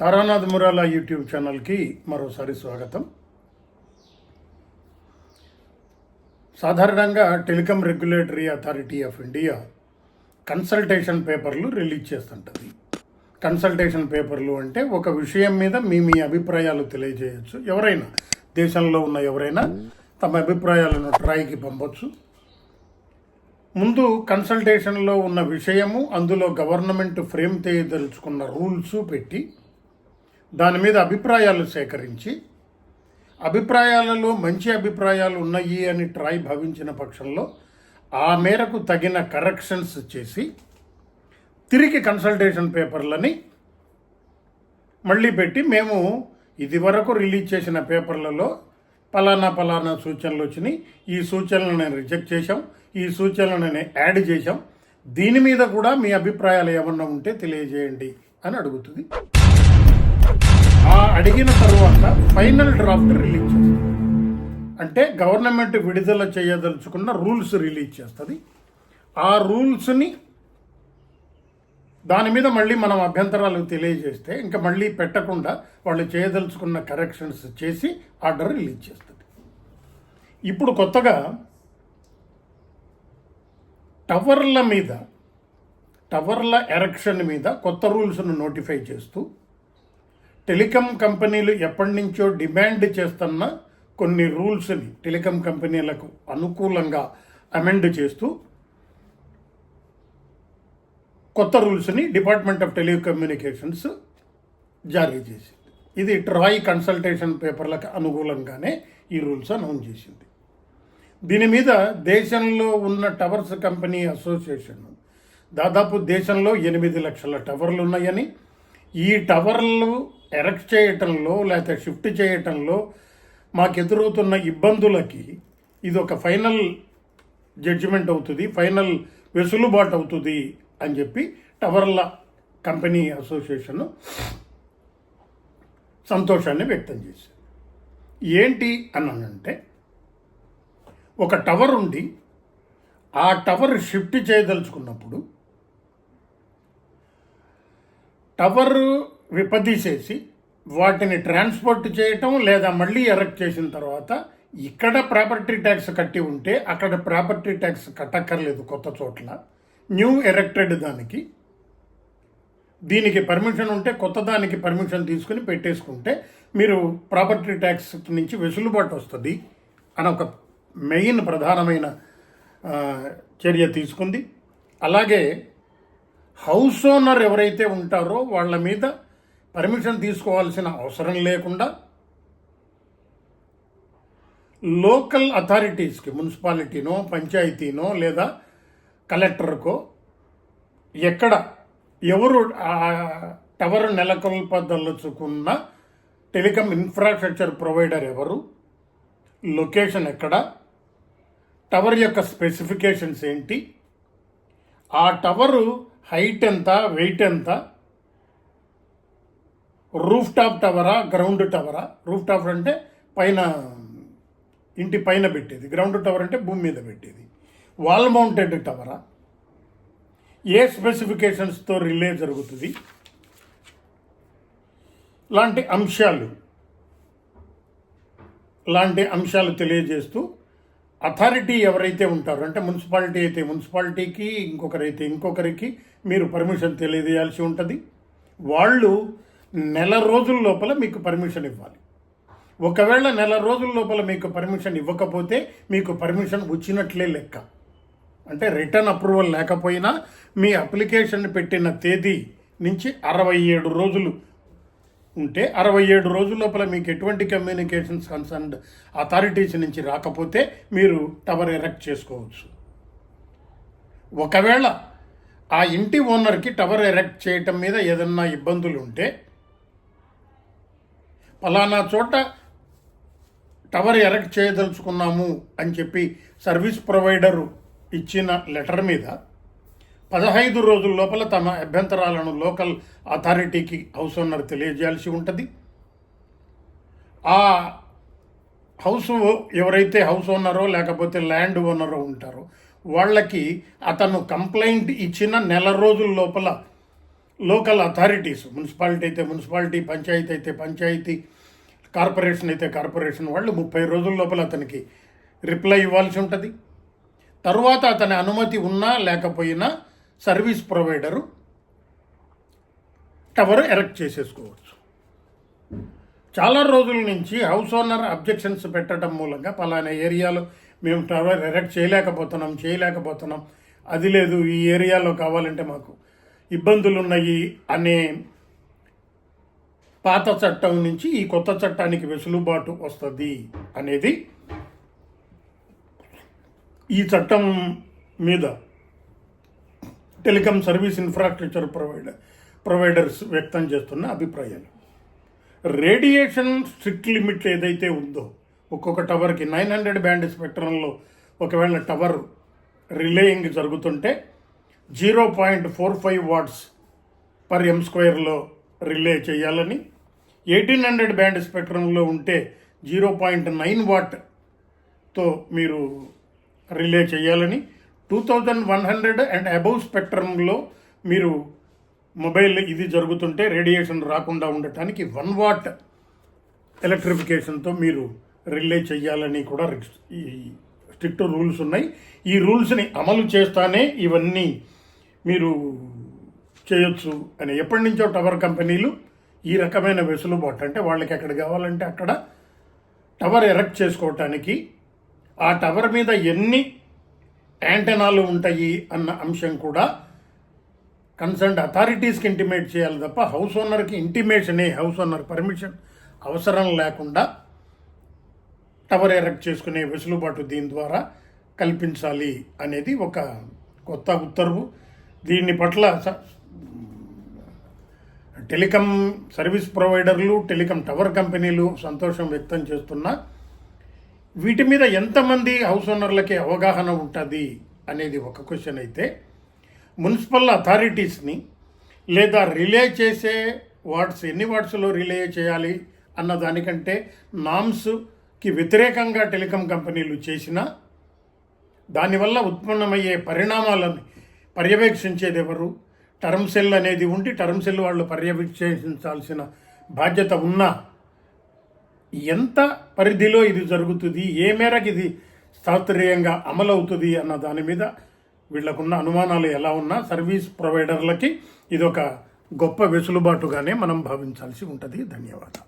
Taranath Murala YouTube ఛానల్కి మరోసారి స్వాగతం. సాధారణంగా telecom regulatory authority of India consultation పేపర్లు రిలీజ్ చేస్తుంటుంది. కన్సల్టేషన్ పేపర్లు అంటే ఒక విషయం మీద మీ మీ అభిప్రాయాలు తెలియజేయచ్చు. ఎవరైనా దేశంలో ఉన్న ఎవరైనా తమ అభిప్రాయాలను ట్రాయ్కి పంపొచ్చు. ముందు కన్సల్టేషన్లో ఉన్న విషయము అందులో గవర్నమెంట్ ఫ్రేమ్ చేయదలుచుకున్న రూల్స్ పెట్టి దాని మీద అభిప్రాయాలు సేకరించి అభిప్రాయాలలో మంచి అభిప్రాయాలు ఉన్నాయి అని ట్రాయ్ భావించిన పక్షంలో ఆ మేరకు తగిన కరెక్షన్స్ చేసి తిరిగి కన్సల్టేషన్ పేపర్లని మళ్ళీ పెట్టి మేము ఇది వరకు రిలీజ్ చేసిన పేపర్లలో పలానా పలానా సూచనలు వచ్చినాయి. ఈ సూచనలను నేను రిజెక్ట్ చేశాం. ఈ సూచనలను నేను యాడ్ చేశాం. దీని మీద కూడా మీ అభిప్రాయాలు ఏమన్నా ఉంటే తెలియజేయండి అని అడుగుతుంది. ఆ అడిగిన తరువాత ఫైనల్ డ్రాఫ్ట్ రిలీజ్ చేస్తుంది అంటే గవర్నమెంట్ విడుదల చేయదలుచుకున్న రూల్స్ రిలీజ్ చేస్తుంది. ఆ రూల్స్ని దాని మీద మళ్ళీ మనం అభ్యంతరాలు తెలియజేస్తే ఇంకా మళ్ళీ పెట్టకుండా వాళ్ళు చేయదలుచుకున్న కరెక్షన్స్ చేసి ఆర్డర్ రిలీజ్ చేస్తుంది. ఇప్పుడు కొత్తగా టవర్ల మీద టవర్ల ఎరక్షన్ మీద కొత్త రూల్స్ను నోటిఫై చేస్తూ టెలికాం కంపెనీలు ఎప్పటి నుంచో డిమాండ్ చేస్తున్న కొన్ని రూల్స్ని టెలికాం కంపెనీలకు అనుకూలంగా అమెండ్ చేస్తూ కొత్త రూల్స్ని డిపార్ట్మెంట్ ఆఫ్ టెలికమ్యూనికేషన్స్ జారీ చేసింది. ఇది ట్రాయ్ కన్సల్టేషన్ పేపర్లకు అనుకూలంగానే ఈ రూల్స్ అనౌన్స్ చేసింది. దీని మీద దేశంలో ఉన్న టవర్స్ కంపెనీ అసోసియేషన్ దాదాపు దేశంలో ఎనిమిది లక్షల టవర్లు ఉన్నాయని ఈ టవర్లు ఎరెక్ట్ చేయటంలో లేకపోతే షిఫ్ట్ చేయటంలో మాకు ఎదురవుతున్న ఇబ్బందులకి ఇది ఒక ఫైనల్ జడ్జిమెంట్ అవుతుంది ఫైనల్ వెసులుబాటు అవుతుంది అని చెప్పి టవర్ల కంపెనీ అసోసియేషన్ సంతోషాన్ని వ్యక్తం చేశారు. ఏంటి అని అంటే ఒక టవర్ ఉండి ఆ టవర్ షిఫ్ట్ చేయదలుచుకున్నప్పుడు టవర్ విపదీసేసి వాటిని ట్రాన్స్పోర్ట్ చేయటం లేదా మళ్ళీ ఎరెక్ట్ చేసిన తర్వాత ఇక్కడ ప్రాపర్టీ ట్యాక్స్ కట్టి ఉంటే అక్కడ ప్రాపర్టీ ట్యాక్స్ కట్టక్కర్లేదు కొత్త చోట్ల. న్యూ ఎరెక్టెడ్ దానికి. దీనికి పర్మిషన్ ఉంటే కొత్త దానికి పర్మిషన్ తీసుకుని పెట్టేసుకుంటే మీరు ప్రాపర్టీ ట్యాక్స్ నుంచి వెసులుబాటు వస్తుంది అని ఒక మెయిన్ ప్రధానమైన చర్య తీసుకుంది. అలాగే హౌస్ ఓనర్ ఎవరైతే ఉంటారో వాళ్ళ మీద పర్మిషన్ తీసుకోవాల్సిన అవసరం లేకుండా లోకల్ అథారిటీస్కి మున్సిపాలిటీనో పంచాయతీనో లేదా కలెక్టర్కో ఎక్కడ ఎవరు టవర్ నెలకొల్పదలుచుకున్న టెలికాం ఇన్ఫ్రాస్ట్రక్చర్ ప్రొవైడర్ ఎవరు లొకేషన్ ఎక్కడ టవర్ యొక్క స్పెసిఫికేషన్స్ ఏంటి ఆ టవరు హైట్ ఎంత వెయిట్ ఎంత రూఫ్ టాప్ టవరా గ్రౌండ్ టవరా రూఫ్ టాప్ అంటే పైన ఇంటి పైన పెట్టేది. గ్రౌండ్ టవర్ అంటే భూమి మీద పెట్టేది. వాల్ మౌంటెడ్ టవరా ఏ స్పెసిఫికేషన్స్తో రిలే జరుగుతుంది? లాంటి అంశాలు. లాంటి అంశాలు తెలియజేస్తూ అథారిటీ ఎవరైతే ఉంటారో అంటే మున్సిపాలిటీ అయితే మున్సిపాలిటీకి ఇంకొకరైతే ఇంకొకరికి మీరు పర్మిషన్ తెలియజేయాల్సి ఉంటుంది. వాళ్ళు నెల రోజుల లోపల మీకు పర్మిషన్ ఇవ్వాలి. ఒకవేళ నెల రోజుల లోపల మీకు పర్మిషన్ ఇవ్వకపోతే మీకు పర్మిషన్ వచ్చినట్లే లెక్క. అంటే రిటర్న్ అప్రూవల్ లేకపోయినా మీ అప్లికేషన్ పెట్టిన తేదీ నుంచి అరవై ఏడు రోజులు ఉంటే అరవై ఏడు రోజుల లోపల మీకు ఎటువంటి కమ్యూనికేషన్స్ కన్సర్న్డ్ అథారిటీస్ నుంచి రాకపోతే మీరు టవర్ ఎరెక్ట్ చేసుకోవచ్చు. ఒకవేళ ఆ ఇంటి ఓనర్కి టవర్ ఎరెక్ట్ చేయటం మీద ఏదన్నా ఇబ్బందులు ఉంటే ఫలానా చోట టవర్ ఎరెక్ట్ చేయదలుచుకున్నాము అని చెప్పి సర్వీస్ ప్రొవైడరు ఇచ్చిన లెటర్ మీద పదహైదు రోజుల లోపల తమ అభ్యంతరాలను లోకల్ అథారిటీకి హౌస్ ఓనర్ తెలియజేయాల్సి ఉంటుంది. ఆ హౌస్ ఎవరైతే హౌస్ ఓనరో లేకపోతే ల్యాండ్ ఓనరో ఉంటారో వాళ్ళకి అతను కంప్లైంట్ ఇచ్చిన నెల రోజుల లోపల లోకల్ అథారిటీస్ మున్సిపాలిటీ అయితే మున్సిపాలిటీ పంచాయతీ అయితే పంచాయతీ కార్పొరేషన్ అయితే కార్పొరేషన్ వాళ్ళు ముప్పై రోజుల లోపల అతనికి రిప్లై ఇవ్వాల్సి ఉంటుంది. తర్వాత అతని అనుమతి ఉన్నా లేకపోయినా సర్వీస్ ప్రొవైడరు టవర్ ఎరెక్ట్ చేసేసుకోవచ్చు. చాలా రోజుల నుంచి హౌస్ ఓనర్ అబ్జెక్షన్స్ పెట్టడం మూలంగా పలానా ఏరియాలో మేము టవర్ ఎరెక్ట్ చేయలేకపోతున్నాం చేయలేకపోతున్నాం. అది లేదు ఈ ఏరియాలో కావాలంటే మాకు ఇబ్బందులు ఉన్నాయి అనే పాత చట్టం నుంచి ఈ కొత్త చట్టానికి వెసులుబాటు వస్తుంది అనేది ఈ చట్టం మీద telecom service infrastructure provider providers వ్యక్తం చేస్తున్న అభిప్రాయాలు. రేడియేషన్ స్ట్రిక్ట్ లిమిట్ ఏదైతే ఉందో ఒక్కొక్క టవర్కి నైన్ హండ్రెడ్ బ్యాండ్ స్పెక్ట్రంలో ఒకవేళ టవర్ రిలేయింగ్ జరుగుతుంటే zero point four five watts per M స్క్వేర్లో relay చేయాలని ఎయిటీన్ హండ్రెడ్ బ్యాండ్ స్పెక్ట్రంలో ఉంటే జీరో పాయింట్ నైన్ వాట్తో మీరు రిలే చేయాలని two thousand one hundred and above స్పెక్ట్రంలో మీరు మొబైల్ ఇది జరుగుతుంటే రేడియేషన్ రాకుండా ఉండటానికి వన్ వాట్ ఎలక్ట్రిఫికేషన్తో మీరు రిలే చేయాలని కూడా ఈ స్ట్రిక్ట్ రూల్స్ ఉన్నాయి. ఈ రూల్స్ని అమలు చేస్తానే ఇవన్నీ మీరు చేయొచ్చు అని ఎప్పటి నుంచో టవర్ కంపెనీలు ఈ రకమైన వెసులుబాటు అంటే వాళ్ళకి ఎక్కడ కావాలంటే అక్కడ టవర్ ఎరెక్ట్ చేసుకోవటానికి ఆ టవర్ మీద ఎన్ని యాంటెనాలు ఉంటాయి అన్న అంశం కూడా కన్సర్న్డ్ అథారిటీస్కి ఇంటిమేట్ చేయాలి తప్ప హౌస్ ఓనర్కి ఇంటిమేషనే హౌస్ ఓనర్ పర్మిషన్ అవసరం లేకుండా టవర్ ఎరెక్ట్ చేసుకునే వెసులుబాటు దీని ద్వారా కల్పించాలి అనేది ఒక కొత్త ఉత్తర్వు. దీని పట్ల టెలికం సర్వీస్ ప్రొవైడర్లు టెలికం టవర్ కంపెనీలు సంతోషం వ్యక్తం చేస్తున్నా వీటి మీద ఎంతమంది హౌస్ ఓనర్లకి అవగాహన ఉంటుంది అనేది ఒక క్వశ్చన్ అయితే మున్సిపల్ అథారిటీస్ని లేదా రిలే చేసే వార్డ్స్ ఎన్ని వార్డ్స్లో రిలే చేయాలి అన్న దానికంటే నామ్స్కి వ్యతిరేకంగా టెలికాం కంపెనీలు చేసిన దానివల్ల ఉత్పన్నమయ్యే పరిణామాలను పర్యవేక్షించేది ఎవరు టర్మ్ సెల్ అనేది ఉండి టర్మ్ సెల్ వాళ్ళు పర్యవేక్షించాల్సిన బాధ్యత ఉన్నా ఎంత పరిధిలో ఇది జరుగుతుంది ఏ మేరకు ఇది శాస్త్రీయంగా అమలవుతుంది అన్న దాని మీద వీళ్ళకున్న అనుమానాలు ఎలా ఉన్నా సర్వీస్ ప్రొవైడర్లకి ఇది ఒక గొప్ప వెసులుబాటుగానే మనం భావించాల్సి ఉంటుంది. ధన్యవాదాలు.